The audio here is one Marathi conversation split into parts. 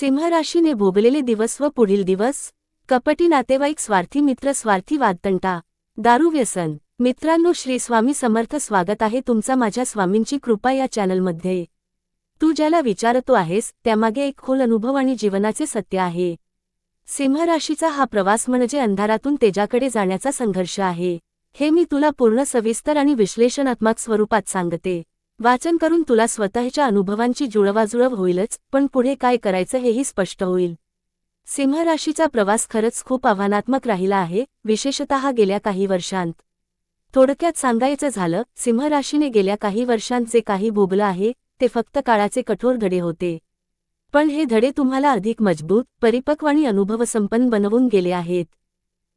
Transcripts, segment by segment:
सिंह राशीने भोगलेले दिवस व पुढील दिवस कपटी नातेवाईक स्वार्थी मित्र स्वार्थी वादतंटा. दारू व्यसन. मित्रांनो श्री स्वामी समर्थ स्वागत आहे तुमचा माझ्या स्वामींची कृपा या चॅनलमध्ये. तू ज्याला विचारतो आहेस त्यामागे एक खोल अनुभव आणि जीवनाचे सत्य आहे. सिंह राशीचा हा प्रवास म्हणजे अंधारातून तेजाकडे जाण्याचा संघर्ष आहे. हे मी तुला पूर्ण सविस्तर आणि विश्लेषणात्मक स्वरूपात सांगते. वाचन करून तुला स्वतःच्या अनुभवांची जुळवाजुळव होईलच पण पुढे काय करायचं हेही स्पष्ट होईल. सिंहराशीचा प्रवास खरंच खूप आव्हानात्मक राहिला आहे विशेषतः गेल्या काही वर्षांत. थोडक्यात सांगायचं झालं सिंहराशीने गेल्या काही वर्षांत जे काही भोगलं आहे ते फक्त काळाचे कठोर धडे होते. पण हे धडे तुम्हाला अधिक मजबूत परिपक्व आणि अनुभवसंपन्न बनवून गेले आहेत.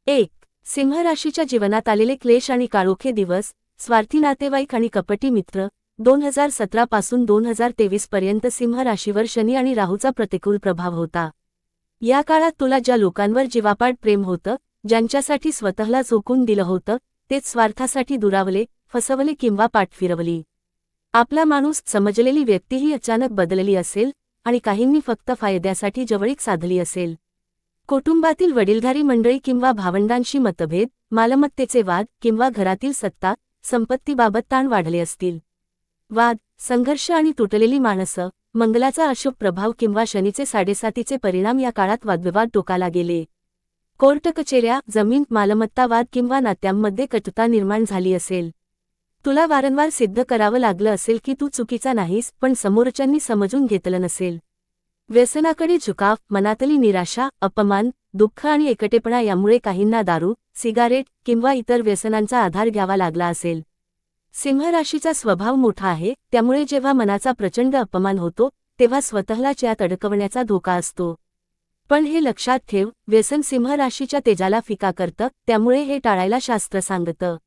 एक सिंहराशीच्या जीवनात आलेले क्लेश आणि काळोखे दिवस स्वार्थी नातेवाईक आणि कपटी मित्र दोन हजार सतरा पासून दोन हजार तेवीस पर्यंत सिंह राशीवर शनी आणि राहूचा प्रतिकूल प्रभाव होता. या काळात तुला ज्या लोकांवर जीवापाड प्रेम होतं ज्यांच्यासाठी स्वतःला झोकून दिलं होतं तेच स्वार्थासाठी दुरावले फसवले किंवा पाठ फिरवली. आपला माणूस समजलेली व्यक्तीही अचानक बदलली असेल आणि काहींनी फक्त फायद्यासाठी जवळीक साधली असेल. कुटुंबातील वडीलधारी मंडळी किंवा भावंडांशी मतभेद मालमत्तेचे वाद किंवा घरातील सत्ता संपत्तीबाबत ताण वाढले असतील. वाद संघर्ष आणि तुटलेली माणसं मंगलाचा अशुभ प्रभाव किंवा शनीचे साडेसातीचे परिणाम या काळात वादविवाद टोकाला गेले. कोर्ट कचेऱ्या जमीन मालमत्ता वाद किंवा नात्यांमध्ये कटुता निर्माण झाली असेल. तुला वारंवार सिद्ध करावं लागलं असेल की तू चुकीचा नाहीस पण समोरच्यांनी समजून घेतलं नसेल. व्यसनाकडे झुकाव मनातली निराशा अपमान दुःख आणि एकटेपणा यामुळे काहींना दारू सिगारेट किंवा इतर व्यसनांचा आधार घ्यावा लागला असेल. सिंह राशीचा स्वभाव मोठा आहे त्यामुळे जेव्हा मनाचा प्रचंड अपमान होतो तेव्हा स्वतःला च्यात अडकवण्याचा धोका असतो. पण हे लक्षात ठेव व्यसन सिंह राशीच्या तेजाला फिका करतं त्यामुळे हे टाळायला शास्त्र सांगतं.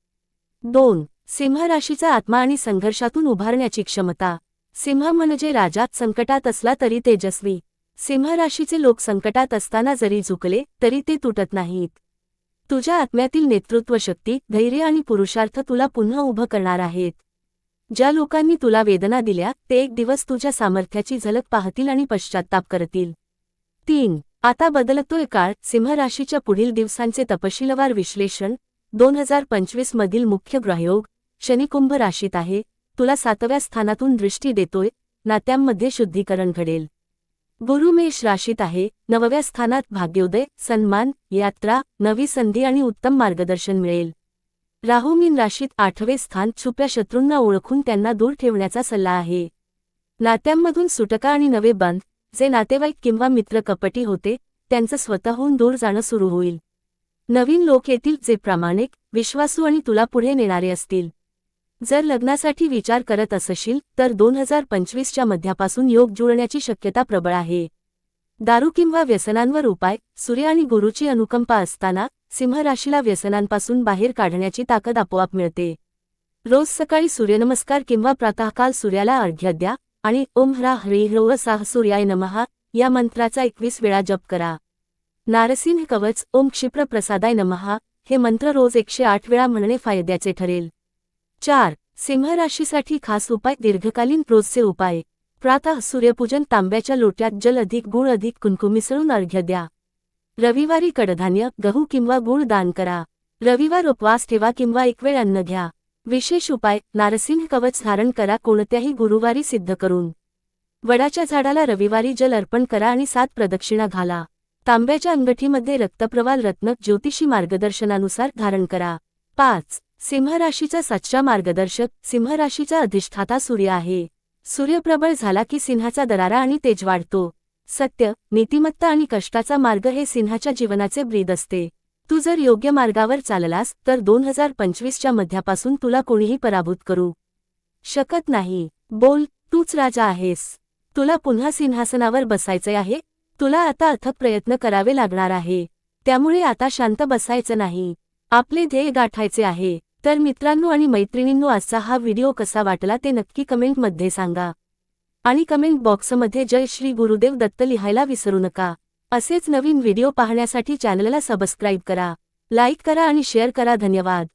दोन सिंह राशीचा आत्मा आणि संघर्षातून उभारण्याची क्षमता. सिंह म्हणजे राजात संकटात असला तरी तेजस्वी. सिंह राशीचे लोक संकटात असताना जरी झुकले तरी ते तुटत नाहीत. तुझ्या आत्म्यातील नेतृत्व शक्ती धैर्य आणि पुरुषार्थ तुला पुन्हा उभं करणार आहेत. ज्या लोकांनी तुला वेदना दिल्या ते एक दिवस तुझ्या सामर्थ्याची झलक पाहतील आणि पश्चात्ताप करतील. तीन. आता बदलतोय काळ सिंह राशीच्या पुढील दिवसांचे तपशीलवार विश्लेषण दोन हजार पंचवीस मधील मुख्य ग्रहयोग शनिकुंभ राशीत आहे तुला सातव्या स्थानातून दृष्टी देतोय नात्यांमध्ये शुद्धीकरण घडेल. गुरुमेष राशीत आहे. नवव्या स्थानात भाग्योदय सन्मान यात्रा नवी संधी आणि उत्तम मार्गदर्शन मिळेल. राहू मीन राशीत आठवे स्थान छुप्या शत्रूंना ओळखून त्यांना दूर ठेवण्याचा सल्ला आहे. नात्यांमधून सुटका आणि नवे बंद जे नातेवाईक किंवा मित्र कपटी होते त्यांचं स्वतःहून दूर जाणं सुरू होईल. नवीन लोक येतील जे प्रामाणिक विश्वासू आणि तुला पुढे नेणारे असतील. जर लग्नासाठी विचार करत असशील तर दोन हजार पंचवीसच्या मध्यापासून योग जुळण्याची शक्यता प्रबळ आहे. दारू किंवा व्यसनांवर उपाय सूर्य आणि गुरुची अनुकंपा असताना सिंह राशीला व्यसनांपासून बाहेर काढण्याची ताकद आपोआप मिळते. रोज सकाळी सूर्यनमस्कार किंवा प्रातःकाल सूर्याला अर्घ्य द्या आणि ओम ह्रा ह्री ह्रो साह सूर्याय नमहा या मंत्राचा एकवीस वेळा जप करा. नारसिंह कवच ओम क्षिप्र प्रसादाय नमहा हे मंत्र रोज एकशे आठ वेळा म्हणणे फायद्याचे ठरेल. चार सिंह राशीसाठी खास उपाय दीर्घकालीन रोजचे उपाय. प्रातः सूर्यपूजन तांब्याच्या लोट्यात जल अधिक गुळ अधिक कुंकू मिसळून अर्घ्य द्या. रविवारी कडधान्य गहू किंवा गुळ दान करा. रविवार उपवास ठेवा किंवा एक वेळ अन्न घ्या. विशेष उपाय नारसिंह कवच धारण करा कोणत्याही गुरुवारी सिद्ध करून. वडाच्या झाडाला रविवारी जल अर्पण करा आणि सात प्रदक्षिणा घाला. तांब्याच्या अंगठीमध्ये रक्तप्रवाल रत्न ज्योतिषी मार्गदर्शनानुसार धारण करा. पाच सिंहराशीचा सच्चा मार्गदर्शक सिंहराशीचा अधिष्ठाता सूर्य आहे. सूर्य प्रबळ झाला की सिंहाचा दरारा आणि तेज वाढतो. सत्य नीतिमत्ता आणि कष्टाचा मार्ग हे सिंहाच्या जीवनाचे ब्रीद असते. तू जर योग्य मार्गावर चाललास तर दोन हजार पंचवीसच्या मध्यापासून तुला कोणीही पराभूत करू शकत नाही. बोल तूच राजा आहेस. तुला पुन्हा सिंहासनावर बसायचे आहे. तुला आता अथक प्रयत्न करावे लागणार आहे. त्यामुळे आता शांत बसायचं नाही. आपले ध्येय गाठायचे आहे. तर मित्रांनो आणि मैत्रिणींनो आजचा हा व्हिडिओ कसा वाटला ते नक्की कमेंटमध्ये सांगा. आणि कमेंट बॉक्समध्ये जय श्री गुरुदेव दत्त लिहायला विसरू नका. असेच नवीन व्हिडिओ पाहण्यासाठी चॅनलला सबस्क्राईब करा लाईक करा आणि शेअर करा. धन्यवाद.